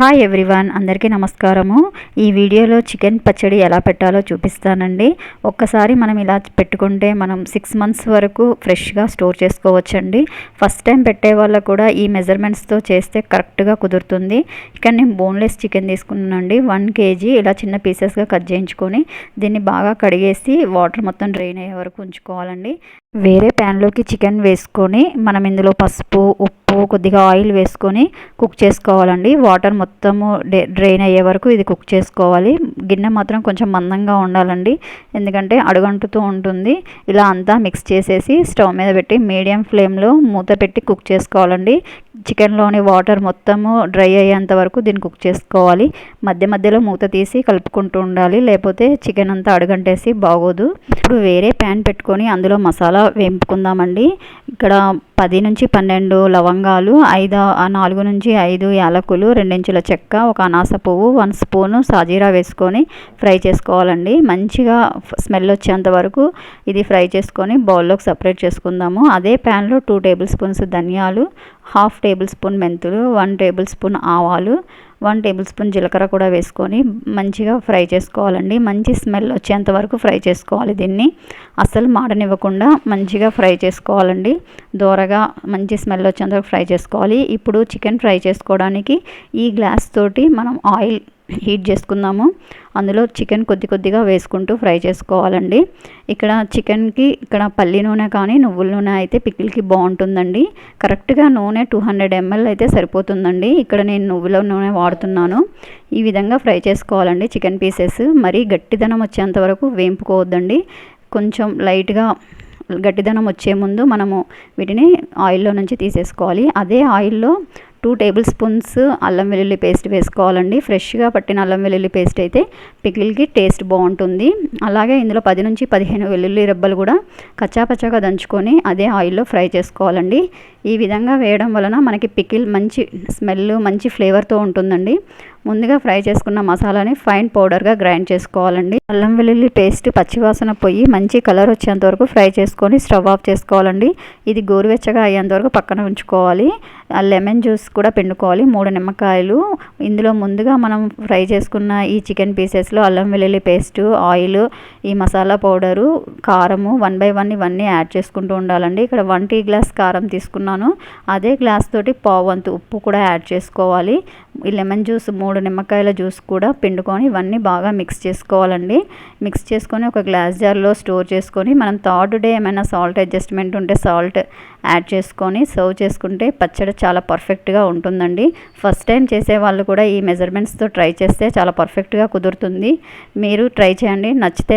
Hi everyone అందరికీ నమస్కారము. ఈ వీడియోలో చికెన్ పచ్చడి ఎలా పెట్టాలో చూపిస్తానండి. ఒక్కసారి మనం ఇలా పెట్టుకుంటే మనం సిక్స్ మంత్స్ వరకు ఫ్రెష్గా స్టోర్ చేసుకోవచ్చండి. ఫస్ట్ టైం పెట్టే వాళ్ళకు కూడా ఈ మెజర్మెంట్స్తో చేస్తే కరెక్ట్గా కుదురుతుంది. ఇక్కడ నేను బోన్లెస్ చికెన్ తీసుకున్నానండి. వన్ కేజీ ఇలా చిన్న పీసెస్గా కట్ చేయించుకొని దీన్ని బాగా కడిగేసి వాటర్ మొత్తం డ్రైన్ అయ్యే వరకు ఉంచుకోవాలండి. వేరే ప్యాన్లోకి చికెన్ వేసుకొని మనం ఇందులో పసుపు ఉప్పు కొద్దిగా ఆయిల్ వేసుకొని కుక్ చేసుకోవాలండి. వాటర్ మొత్తము డ్రైన్ అయ్యే వరకు ఇది కుక్ చేసుకోవాలి. గిన్నె మాత్రం కొంచెం మందంగా ఉండాలండి. ఎందుకంటే అడుగంటుతూ ఉంటుంది. ఇలా అంతా మిక్స్ చేసేసి స్టవ్ మీద పెట్టి మీడియం ఫ్లేమ్లో మూత పెట్టి కుక్ చేసుకోవాలండి. చికెన్లోని వాటర్ మొత్తము డ్రై అయ్యేంత వరకు దీన్ని కుక్ చేసుకోవాలి. మధ్య మధ్యలో మూత తీసి కలుపుకుంటూ ఉండాలి. లేకపోతే చికెన్ అంతా అడుగంటేసి బాగోదు. ఇప్పుడు వేరే ప్యాన్ పెట్టుకొని అందులో మసాలా వేపుకుందామండి. ఇక్కడ పది నుంచి పన్నెండు లవంగాలు ఐదు నాలుగు నుంచి ఐదు యాలకులు రెండించుల చెక్క ఒక అనాస పువ్వు వన్ స్పూను సాజీరా వేసుకొని ఫ్రై చేసుకోవాలండి. మంచిగా స్మెల్ వచ్చేంత వరకు ఇది ఫ్రై చేసుకొని బౌల్లోకి సపరేట్ చేసుకుందాము. అదే ప్యాన్లో టూ టేబుల్ స్పూన్స్ ధనియాలు హాఫ్ టేబుల్ స్పూన్ మెంతులు వన్ టేబుల్ స్పూన్ ఆవాలు వన్ టేబుల్ స్పూన్ జీలకర్ర కూడా వేసుకొని మంచిగా ఫ్రై చేసుకోవాలండి. మంచి స్మెల్ వచ్చేంత వరకు ఫ్రై చేసుకోవాలి దీన్ని. అస్సలు మాడనివ్వకుండా మంచిగా ఫ్రై చేసుకోవాలండి. దూరగా మంచి స్మెల్ వచ్చేంత వరకు ఫ్రై చేసుకోవాలి. ఇప్పుడు చికెన్ ఫ్రై చేసుకోవడానికి ఈ గ్లాస్ తోటి మనం ఆయిల్ హీట్ చేసుకుందాము. అందులో చికెన్ కొద్ది కొద్దిగా వేసుకుంటూ ఫ్రై చేసుకోవాలండి. ఇక్కడ చికెన్కి ఇక్కడ పల్లి నూనె కానీ నువ్వుల నూనె అయితే పికిల్కి బాగుంటుందండి. కరెక్ట్గా నూనె టూ హండ్రెడ్ ఎంఎల్ అయితే సరిపోతుందండి. ఇక్కడ నేను నువ్వుల నూనె వాడుతున్నాను. ఈ విధంగా ఫ్రై చేసుకోవాలండి చికెన్ పీసెస్. మరీ గట్టిదనం వచ్చేంత వరకు వేంపుకోవద్దండి. కొంచెం లైట్గా గట్టిదనం వచ్చే ముందు మనము వీటిని ఆయిల్లో నుంచి తీసేసుకోవాలి. అదే ఆయిల్లో టూ టేబుల్ స్పూన్స్ అల్లం వెల్లుల్లి పేస్ట్ వేసుకోవాలండి. ఫ్రెష్గా పట్టిన అల్లం వెల్లుల్లి పేస్ట్ అయితే పికిల్కి టేస్ట్ బాగుంటుంది. అలాగే ఇందులో పది నుంచి పదిహేను వెల్లుల్లి రెబ్బలు కూడా కచ్చాపచ్చాగా దంచుకొని అదే ఆయిల్లో ఫ్రై చేసుకోవాలండి. ఈ విధంగా వేయడం వలన మనకి పికిల్ మంచి స్మెల్ మంచి ఫ్లేవర్తో ఉంటుందండి. ముందుగా ఫ్రై చేసుకున్న మసాలాని ఫైన్ పౌడర్గా గ్రైండ్ చేసుకోవాలండి. అల్లం వెల్లుల్లి పేస్ట్ పచ్చివాసన పొయ్యి మంచి కలర్ వచ్చేంత వరకు ఫ్రై చేసుకొని స్టవ్ ఆఫ్ చేసుకోవాలండి. ఇది గోరువెచ్చగా అయ్యేంత వరకు పక్కన ఉంచుకోవాలి. లెమన్ జ్యూస్ కూడా పిండుకోవాలి. మూడు నిమ్మకాయలు. ఇందులో ముందుగా మనం ఫ్రై చేసుకున్న ఈ చికెన్ పీసెస్లో అల్లం వెల్లుల్లి పేస్టు ఆయిల్ ఈ మసాలా పౌడరు కారము వన్ బై వన్ ఇవన్నీ యాడ్ చేసుకుంటూ ఉండాలండి. ఇక్కడ వన్ టీ గ్లాస్ కారం తీసుకున్నాను. అదే గ్లాస్ తోటి పావంతు ఉప్పు కూడా యాడ్ చేసుకోవాలి. ఈ లెమన్ జ్యూస్ మూడు నిమ్మకాయల జ్యూస్ కూడా పిండుకొని ఇవన్నీ బాగా మిక్స్ చేసుకోవాలండి. మిక్స్ చేసుకొని ఒక గ్లాస్ జార్లో స్టోర్ చేసుకొని మనం థర్డ్ డే ఏమైనా సాల్ట్ అడ్జస్ట్మెంట్ ఉంటే సాల్ట్ యాడ్ చేసుకొని సర్వ్ చేసుకుంటే పచ్చడి చాలా పర్ఫెక్ట్గా ఉంటుందండి. ఫస్ట్ టైం చేసే వాళ్ళు కూడా ఈ మెజర్మెంట్స్తో ట్రై చేస్తే చాలా పర్ఫెక్ట్గా కుదురుతుంది. మీరు ట్రై చేయండి. నచ్చితే